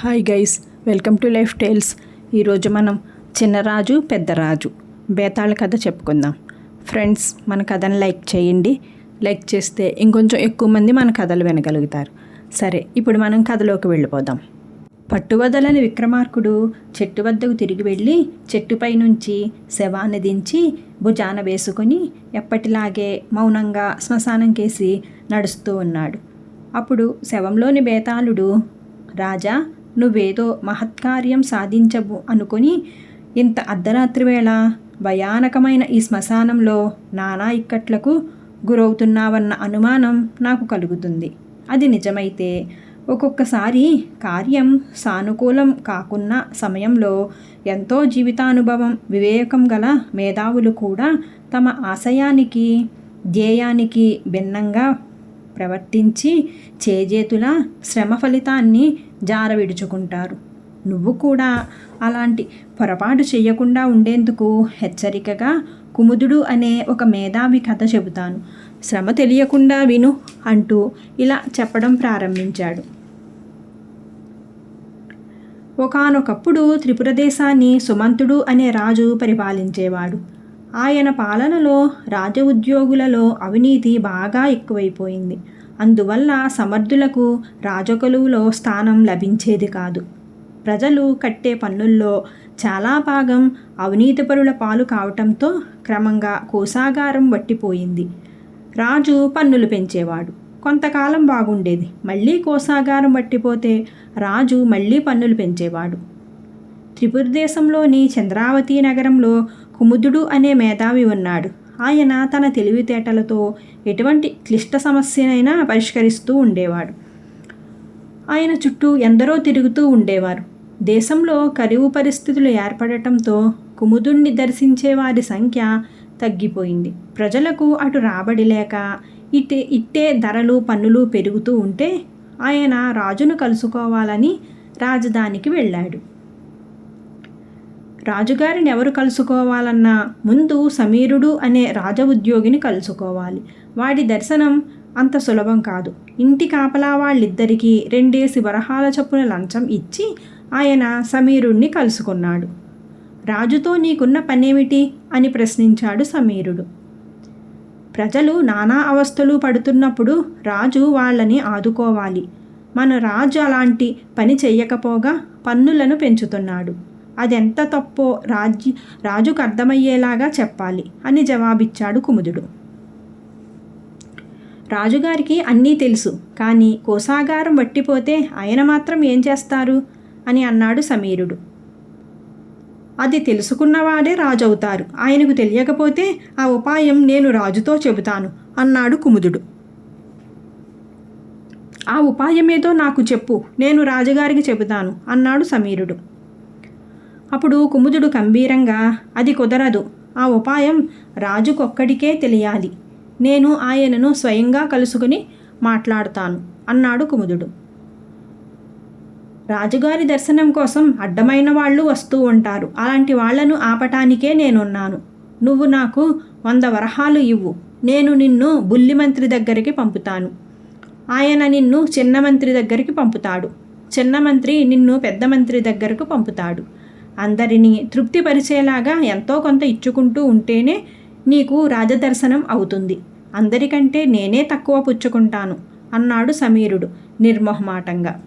Hi guys welcome to life tiles. ఈరోజు మనం చిన్నరాజు పెద్దరాజు బేతాళ కథ చెప్పుకుందాం. ఫ్రెండ్స్ మన కథను లైక్ చేయండి. లైక్ చేస్తే ఇంకొంచెం ఎక్కువ మంది మన కథలు వినగలుగుతారు. సరే ఇప్పుడు మనం కథలోకి వెళ్ళిపోదాం. పట్టువదలని విక్రమార్కుడు చెట్టు వద్దకు తిరిగి వెళ్ళి చెట్టుపై నుంచి శవాన్ని దించి భుజాన వేసుకొని ఎప్పటిలాగే మౌనంగా శ్మశానం కేసి నడుస్తూ ఉన్నాడు. అప్పుడు శవంలోని బేతాళుడు రాజా నువ్వేదో మహత్కార్యం సాధించవు అనుకొని ఇంత అర్ధరాత్రి వేళ భయానకమైన ఈ శ్మశానంలో నానా ఇక్కట్లకు గురవుతున్నావన్న అనుమానం నాకు కలుగుతుంది. అది నిజమైతే ఒక్కొక్కసారి కార్యం సానుకూలం కాకున్న సమయంలో ఎంతో జీవితానుభవం వివేకం గల మేధావులు కూడా తమ ఆశయానికి ధ్యేయానికి భిన్నంగా ప్రవర్తించి చేజేతుల శ్రమ ఫలితాన్ని జారవిడుచుకుంటారు. నువ్వు కూడా అలాంటి పొరపాటు చేయకుండా ఉండేందుకు హెచ్చరికగా కుముదుడు అనే ఒక మేధావి కథ చెబుతాను. శ్రమ తెలియకుండా విను అంటూ ఇలా చెప్పడం ప్రారంభించాడు. ఒకానొకప్పుడు త్రిపుర దేశాన్ని సుమంతుడు అనే రాజు పరిపాలించేవాడు. ఆయన పాలనలో రాజ ఉద్యోగులలో అవినీతి బాగా ఎక్కువైపోయింది. అందువల్ల సమర్థులకు రాజకొలువులో స్థానం లభించేది కాదు. ప్రజలు కట్టే పన్నుల్లో చాలా భాగం అవినీతిపరుల పాలు కావటంతో క్రమంగా కోసాగారం వట్టిపోయింది. రాజు పన్నులు పెంచేవాడు. కొంతకాలం బాగుండేది. మళ్ళీ కోసాగారం వట్టిపోతే రాజు మళ్ళీ పన్నులు పెంచేవాడు. త్రిపుర దేశంలోని చంద్రావతి నగరంలో కుముదుడు అనే మేధావి ఉన్నాడు. ఆయన తన తెలివితేటలతో ఎటువంటి క్లిష్ట సమస్యనైనా పరిష్కరిస్తూ ఉండేవాడు. ఆయన చుట్టూ ఎందరో తిరుగుతూ ఉండేవారు. దేశంలో కరువు పరిస్థితులు ఏర్పడటంతో కుముదుణ్ణి దర్శించే వారి సంఖ్య తగ్గిపోయింది. ప్రజలకు అటు రాబడి లేక ఇటే ఇట్టే ధరలు పన్నులు పెరుగుతూ ఉంటే ఆయన రాజును కలుసుకోవాలని రాజధానికి వెళ్ళాడు. రాజుగారిని ఎవరు కలుసుకోవాలన్నా ముందు సమీరుడు అనే రాజ ఉద్యోగిని కలుసుకోవాలి. వాడి దర్శనం అంత సులభం కాదు. ఇంటి కాపలా వాళ్ళిద్దరికీ రెండేసి వరహాల చొప్పున లంచం ఇచ్చి ఆయన సమీరుణ్ణి కలుసుకున్నాడు. రాజుతో నీకున్న పనేమిటి? అని ప్రశ్నించాడు సమీరుడు. ప్రజలు నానా అవస్థలు పడుతున్నప్పుడు రాజు వాళ్ళని ఆదుకోవాలి. మన రాజు అలాంటి పని చెయ్యకపోగా పన్నులను పెంచుతున్నాడు. అదెంత తప్పో రాజ్య రాజుకు అర్థమయ్యేలాగా చెప్పాలి అని జవాబిచ్చాడు కుముదుడు. రాజుగారికి అన్నీ తెలుసు కానీ కోసాగారం వట్టిపోతే ఆయన మాత్రం ఏం చేస్తారు? అని అన్నాడు సమీరుడు. అది తెలుసుకున్నవాడే రాజు అవుతారు ఆయనకు తెలియకపోతే ఆ ఉపాయం నేను రాజుతో చెబుతాను అన్నాడు కుముదుడు. ఆ ఉపాయమేదో నాకు చెప్పు నేను రాజుగారికి చెబుతాను అన్నాడు సమీరుడు. అప్పుడు కుముదుడు గంభీరంగా అది కుదరదు. ఆ ఉపాయం రాజుకొక్కడికే తెలియాలి. నేను ఆయనను స్వయంగా కలుసుకుని మాట్లాడతాను అన్నాడు కుముదుడు. రాజుగారి దర్శనం కోసం అడ్డమైన వాళ్ళు వస్తూ ఉంటారు. అలాంటి వాళ్ళను ఆపటానికే నేనున్నాను. నువ్వు నాకు వంద వరహాలు ఇవ్వు. నేను నిన్ను బుల్లి మంత్రి దగ్గరికి పంపుతాను. ఆయన నిన్ను చిన్న మంత్రి దగ్గరికి పంపుతాడు. చిన్న మంత్రి నిన్ను పెద్ద మంత్రి దగ్గరకు పంపుతాడు. అందరినీ తృప్తిపరిచేలాగా ఎంతో కొంత ఇచ్చుకుంటూ ఉంటేనే నీకు రాజదర్శనం అవుతుంది. అందరికంటే నేనే తక్కువ పుచ్చుకుంటాను అన్నాడు సమీరుడు నిర్మోహమాటంగా.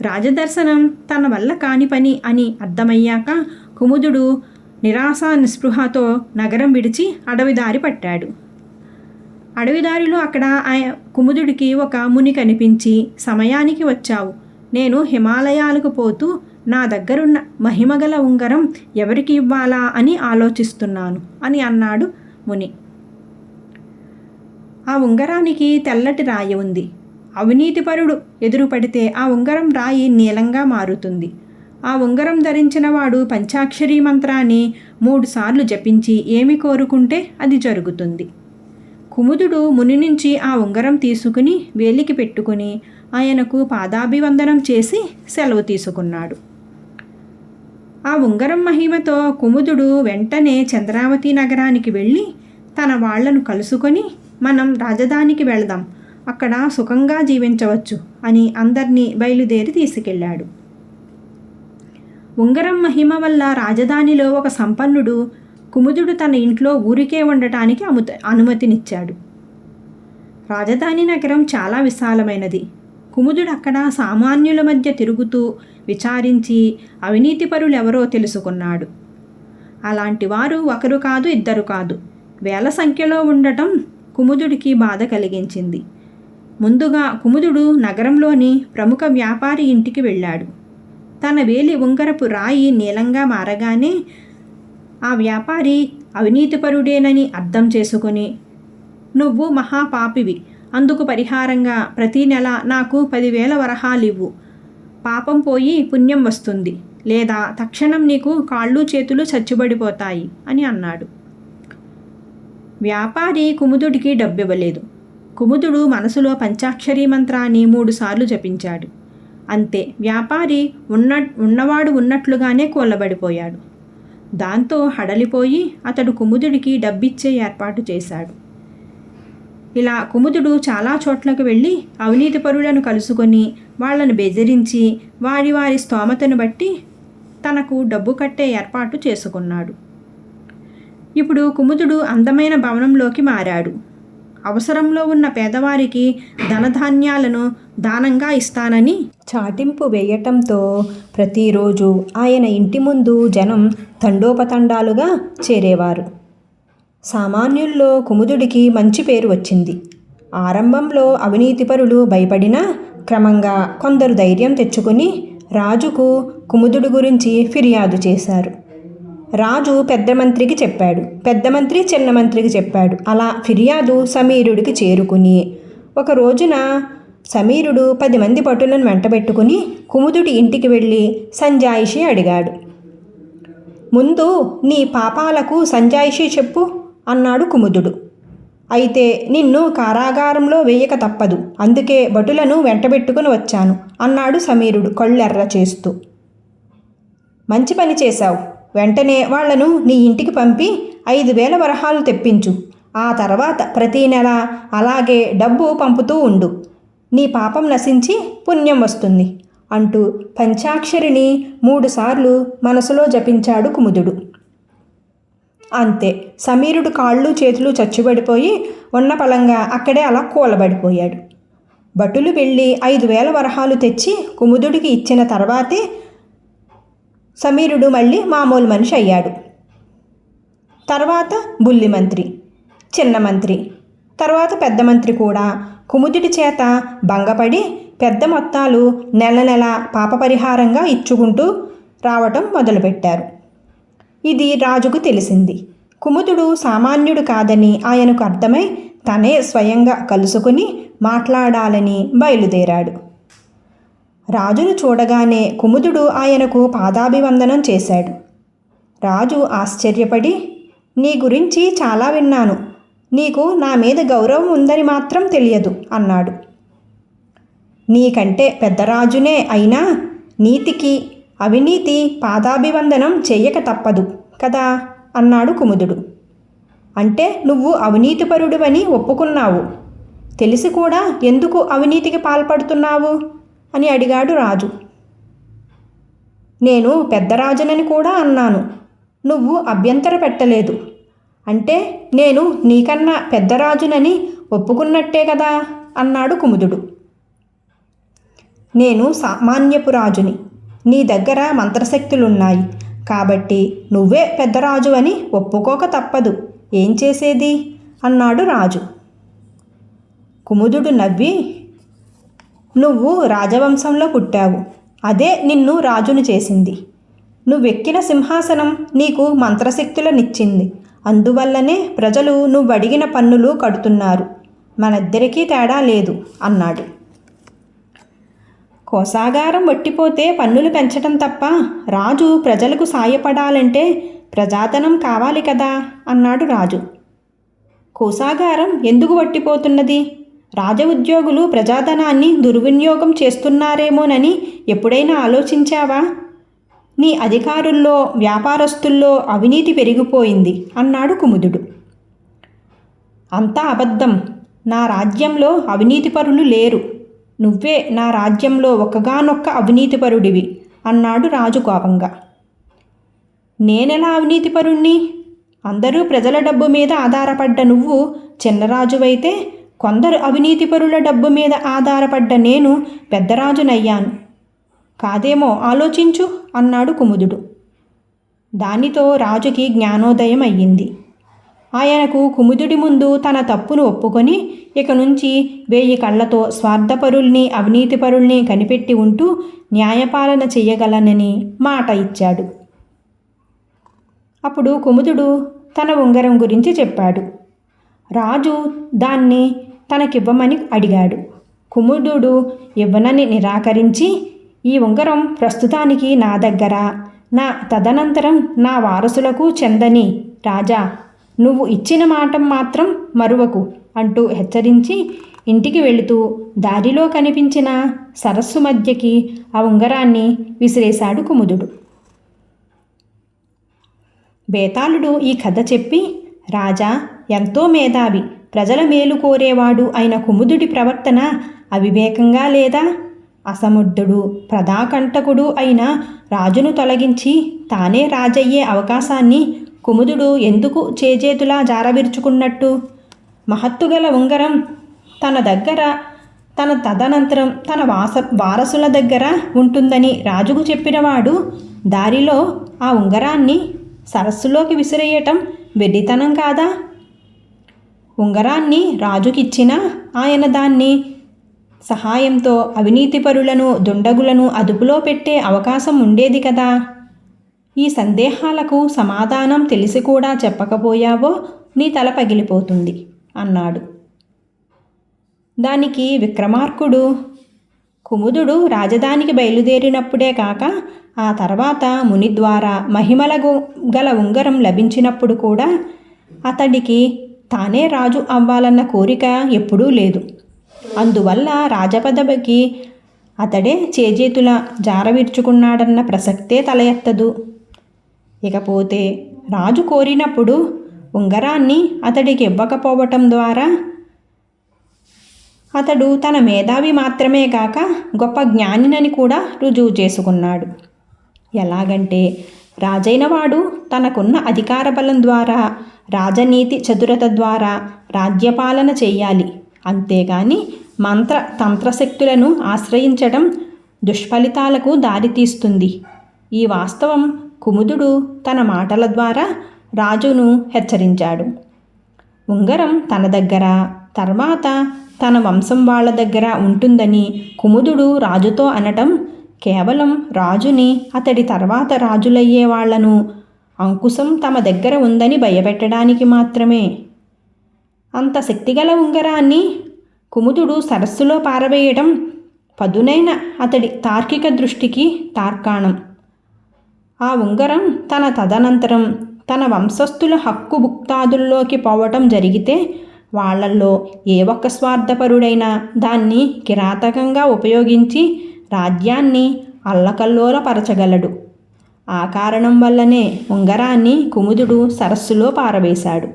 రాజదర్శనం తన వల్ల కాని పని అని అర్థమయ్యాక కుముదుడు నిరాశ నిస్పృహతో నగరం విడిచి అడవిదారి పట్టాడు. అడవిదారిలో అక్కడ ఆయ కుముదుడికి ఒక ముని కనిపించి సమయానికి వచ్చావు. నేను హిమాలయాలకు పోతూ నా దగ్గరున్న మహిమగల ఉంగరం ఎవరికి ఇవ్వాలా అని ఆలోచిస్తున్నాను అని అన్నాడు ముని. ఆ ఉంగరానికి తెల్లటి రాయి ఉంది. అవినీతిపరుడు ఎదురుపడితే ఆ ఉంగరం రాయి నీలంగా మారుతుంది. ఆ ఉంగరం ధరించిన వాడు పంచాక్షరీ మంత్రాన్ని మూడుసార్లు జపించి ఏమి కోరుకుంటే అది జరుగుతుంది. కుముదుడు ముని నుంచి ఆ ఉంగరం తీసుకుని వేలికి పెట్టుకుని ఆయనకు పాదాభివందనం చేసి సెలవు తీసుకున్నాడు. ఆ ఉంగరం మహిమతో కుముదుడు వెంటనే చంద్రావతి నగరానికి వెళ్ళి తన వాళ్ళను కలుసుకొని మనం రాజధానికి వెళదాం. అక్కడ సుఖంగా జీవించవచ్చు అని అందరినీ బయలుదేరి తీసుకెళ్ళాడు. ఉంగరం మహిమ వల్ల రాజధానిలో ఒక సంపన్నుడు కుముదుడు తన ఇంట్లో ఊరికే ఉండటానికి అముత అనుమతినిచ్చాడు. రాజధాని నగరం చాలా విశాలమైనది. కుముదుడు అక్కడ సామాన్యుల మధ్య తిరుగుతూ విచారించి అవినీతిపరులెవరో తెలుసుకున్నాడు. అలాంటి వారు ఒకరు కాదు ఇద్దరు కాదు. వేల సంఖ్యలో ఉండటం కుముదుడికి బాధ కలిగించింది. ముందుగా కుముదుడు నగరంలోని ప్రముఖ వ్యాపారి ఇంటికి వెళ్ళాడు. తన వేలి ఉంగరపు రాయి నీలంగా మారగానే ఆ వ్యాపారి అవినీతిపరుడేనని అర్థం చేసుకుని నువ్వు మహాపాపివి. అందుకు పరిహారంగా ప్రతీ నెల నాకు పదివేల వరహాలివ్వు పాపం పోయి పుణ్యం వస్తుంది. లేదా తక్షణం నీకు కాళ్ళు చేతులు చచ్చుబడిపోతాయి అని అన్నాడు. వ్యాపారి కుముదుడికి డబ్బివ్వలేదు. కుముదుడు మనసులో పంచాక్షరీ మంత్రాన్ని మూడుసార్లు జపించాడు. అంతే వ్యాపారి ఉన్న ఉన్నవాడు ఉన్నట్లుగానే కోల్లబడిపోయాడు. దాంతో హడలిపోయి అతడు కుముదుడికి డబ్బిచ్చే ఏర్పాటు చేశాడు. ఇలా కుముదుడు చాలా చోట్లకు వెళ్ళి అవినీతిపరులను కలుసుకొని వాళ్ళను బెదిరించి వారి వారి స్తోమతను బట్టి తనకు డబ్బు కట్టే ఏర్పాటు చేసుకున్నాడు. ఇప్పుడు కుముదుడు అందమైన భవనంలోకి మారాడు. అవసరంలో ఉన్న పేదవారికి ధనధాన్యాలను దానంగా ఇస్తానని చాటింపు వేయటంతో ప్రతిరోజు ఆయన ఇంటి ముందు జనం తండోపతండాలుగా చేరేవారు. సామాన్యుల్లో కుముదుడికి మంచి పేరు వచ్చింది. ఆరంభంలో అవినీతిపరులు భయపడినా క్రమంగా కొందరు ధైర్యం తెచ్చుకుని రాజుకు కుముదుడు గురించి ఫిర్యాదు చేశారు. రాజు పెద్ద మంత్రికి చెప్పాడు. పెద్ద మంత్రి చిన్న మంత్రికి చెప్పాడు. అలా ఫిర్యాదు సమీరుడికి చేరుకుని ఒక రోజున సమీరుడు పది మంది పట్టులను వెంటబెట్టుకుని కుముదుడి ఇంటికి వెళ్ళి సంజాయిషి అడిగాడు. ముందు నీ పాపాలకు సంజాయిషి చెప్పు. అన్నాడు కుముదుడు. అయితే నిన్ను కారాగారంలో వేయక తప్పదు. అందుకే భటులను వెంటబెట్టుకుని వచ్చాను అన్నాడు సమీరుడు కళ్ళెర్ర చేస్తూ. మంచి పని చేశావు. వెంటనే వాళ్ళను నీ ఇంటికి పంపి ఐదు వేల వరహాలు తెప్పించు. ఆ తర్వాత ప్రతీ నెల అలాగే డబ్బు పంపుతూ ఉండు. నీ పాపం నశించి పుణ్యం వస్తుంది అంటూ పంచాక్షరిని మూడుసార్లు మనసులో జపించాడు కుముదుడు. అంతే. సమీరుడు కాళ్ళు చేతులు చచ్చుబడిపోయి ఉన్న పలంగా అక్కడే అలా కూలబడిపోయాడు. భటులు వెళ్ళి ఐదు వేల వరహాలు తెచ్చి కుముదుడికి ఇచ్చిన తర్వాతే సమీరుడు మళ్ళీ మామూలు మనిషి అయ్యాడు. తర్వాత బుల్లి మంత్రి చిన్న మంత్రి తర్వాత పెద్ద మంత్రి కూడా కుముదుడి చేత భంగపడి పెద్ద మొత్తాలు నెల నెల పాప పరిహారంగా ఇచ్చుకుంటూ రావటం మొదలుపెట్టారు. ఇది రాజుకు తెలిసింది. కుముదుడు సామాన్యుడు కాదని ఆయనకు అర్థమై తనే స్వయంగా కలుసుకుని మాట్లాడాలని బయలుదేరాడు. రాజును చూడగానే కుముదుడు ఆయనకు పాదాభివందనం చేశాడు. రాజు ఆశ్చర్యపడి నీ గురించి చాలా విన్నాను. నీకు నా మీద గౌరవం ఉందని మాత్రం తెలియదు అన్నాడు. నీకంటే పెద్ద రాజునే అయినా నీతికి అవినీతి పాదాభివందనం చేయక తప్పదు. కదా? అన్నాడు కుముదుడు. అంటే నువ్వు అవినీతిపరుడువని ఒప్పుకున్నావు. తెలిసి కూడా ఎందుకు అవినీతికి పాల్పడుతున్నావు? అని అడిగాడు రాజు. నేను పెద్దరాజునని కూడా అన్నాను. నువ్వు అభ్యంతర పెట్టలేదు. అంటే నేను నీకన్నా పెద్దరాజునని ఒప్పుకున్నట్టే కదా? అన్నాడు కుముదుడు. నేను సామాన్యపు రాజుని. నీ దగ్గర మంత్రశక్తులున్నాయి. కాబట్టి నువ్వే పెద్దరాజు అని ఒప్పుకోక తప్పదు. ఏం చేసేది? అన్నాడు రాజు. కుముదుడు నవ్వి నువ్వు రాజవంశంలో పుట్టావు. అదే నిన్ను రాజును చేసింది. నువ్వెక్కిన సింహాసనం నీకు మంత్రశక్తులనిచ్చింది. అందువల్లనే ప్రజలు నువ్వడిగిన పన్నులు కడుతున్నారు. మనిద్దరికీ తేడా లేదు అన్నాడు. కోసాగారం వట్టిపోతే పన్నులు పెంచటం తప్ప రాజు ప్రజలకు సాయపడాలంటే ప్రజాధనం కావాలి కదా అన్నాడు రాజు. కోసాగారం ఎందుకు వట్టిపోతున్నది? రాజ ఉద్యోగులు ప్రజాధనాన్ని దుర్వినియోగం చేస్తున్నారేమోనని ఎప్పుడైనా ఆలోచించావా? నీ అధికారుల్లో వ్యాపారస్తుల్లో అవినీతి పెరిగిపోయింది అన్నాడు కుముదుడు. అంతా అబద్ధం. నా రాజ్యంలో అవినీతిపరులు లేరు. నువ్వే నా రాజ్యంలో ఒక్కగానొక్క అవినీతిపరుడివి అన్నాడు రాజు కోపంగా. నేనెలా అవినీతిపరుణ్ణి? అందరూ ప్రజల డబ్బు మీద ఆధారపడ్డ నువ్వు చిన్నరాజువైతే కొందరు అవినీతిపరుల డబ్బు మీద ఆధారపడ్డ నేను పెద్దరాజునయ్యాను. కాదేమో ఆలోచించు అన్నాడు కుముదుడు. దానితో రాజుకి జ్ఞానోదయం అయ్యింది ఆయనకు కుముదుడి ముందు తన తప్పును ఒప్పుకొని ఇక నుంచి వేయి కళ్ళతో స్వార్థపరుల్ని అవినీతిపరుల్ని కనిపెట్టి ఉంటూ న్యాయపాలన చేయగలనని మాట ఇచ్చాడు. అప్పుడు కుముదుడు తన ఉంగరం గురించి చెప్పాడు. రాజు దాన్ని తనకివ్వమని అడిగాడు. కుముదుడు ఇవ్వనని నిరాకరించి ఈ ఉంగరం ప్రస్తుతానికి నా దగ్గర నా తదనంతరం నా వారసులకు చెందని రాజా నువ్వు ఇచ్చిన మాట మాత్రం మరువకు అంటూ హెచ్చరించి ఇంటికి వెళుతూ దారిలో కనిపించిన సరస్సు మధ్యకి ఆ ఉంగరాన్ని విసిరేశాడు కుముదుడు. బేతాళుడు ఈ కథ చెప్పి రాజా ఎంతో మేధావి ప్రజల మేలు కోరేవాడు అయిన కుముదుడి ప్రవర్తన అవివేకంగా లేదా? అసముద్ధుడు ప్రధాకంటకుడు అయిన రాజును తొలగించి తానే రాజయ్యే అవకాశాన్ని కుముదుడు ఎందుకు చేజేతులా జారవిరుచుకున్నట్టు? మహత్తుగల ఉంగరం తన దగ్గర తన తదనంతరం తన వాస వారసుల దగ్గర ఉంటుందని రాజుకు చెప్పినవాడు దారిలో ఆ ఉంగరాన్ని సరస్సులోకి విసిరేయటం వెడ్డితనం కాదా? ఉంగరాన్ని రాజుకిచ్చిన ఆయన దాన్ని సహాయంతో అవినీతిపరులను దుండగులను అదుపులో పెట్టే అవకాశం ఉండేది కదా? ఈ సందేహాలకు సమాధానం తెలిసి కూడా చెప్పకపోయావో నీ తల పగిలిపోతుంది అన్నాడు. దానికి విక్రమార్కుడు కుముదుడు రాజధానికి బయలుదేరినప్పుడే కాక ఆ తర్వాత ముని ద్వారా మహిమల గల ఉంగరం లభించినప్పుడు కూడా అతడికి తానే రాజు అవ్వాలన్న కోరిక ఎప్పుడూ లేదు. అందువల్ల రాజపదవికి అతడే చేజేతుల జారవిర్చుకున్నాడన్న ప్రసక్తే తల ఎత్తదు. ఇకపోతే రాజు కోరినప్పుడు ఉంగరాన్ని అతడికి ఇవ్వకపోవటం ద్వారా అతడు తన మేధావి మాత్రమే కాక గొప్ప జ్ఞానినని కూడా రుజువు చేసుకున్నాడు. ఎలాగంటే రాజైనవాడు తనకున్న అధికార బలం ద్వారా రాజనీతి చతురత ద్వారా రాజ్యపాలన చేయాలి. అంతేగాని మంత్ర తంత్రశక్తులను ఆశ్రయించడం దుష్ఫలితాలకు దారితీస్తుంది. ఈ వాస్తవం కుముదుడు తన మాటల ద్వారా రాజును హెచ్చరించాడు. ఉంగరం తన దగ్గర తర్వాత తన వంశం వాళ్ళ దగ్గర ఉంటుందని కుముదుడు రాజుతో అనటం కేవలం రాజుని అతడి తర్వాత రాజులయ్యే వాళ్ళను అంకుశం తమ దగ్గర ఉందని భయపెట్టడానికి మాత్రమే. అంత శక్తిగల ఉంగరాన్ని కుముదుడు సరస్సులో పారవేయడం పదునైన అతడి తార్కిక దృష్టికి తార్కాణం. ఆ ఉంగరం తన తదనంతరం తన వంశస్థుల హక్కు భుక్తాదుల్లోకి పోవటం జరిగితే వాళ్ళల్లో ఏ ఒక్క స్వార్థపరుడైనా దాన్ని కిరాతకంగా ఉపయోగించి రాజ్యాన్ని అల్లకల్లోలపరచగలడు. ఆ కారణం వల్లనే ఉంగరాన్ని కుముదుడు సరస్సులో పారవేశాడు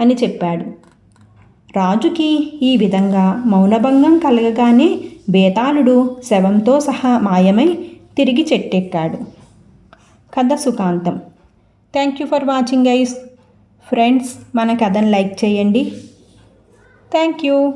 అని చెప్పాడు. రాజుకి ఈ విధంగా మౌనభంగం కలగగానే బేతాళుడు శవంతో సహా మాయమై తిరిగి చెట్టెక్కాడు. కథ సుఖాంతం. Thank you for watching guys friends మన కథను లైక్ చేయండి. Thank you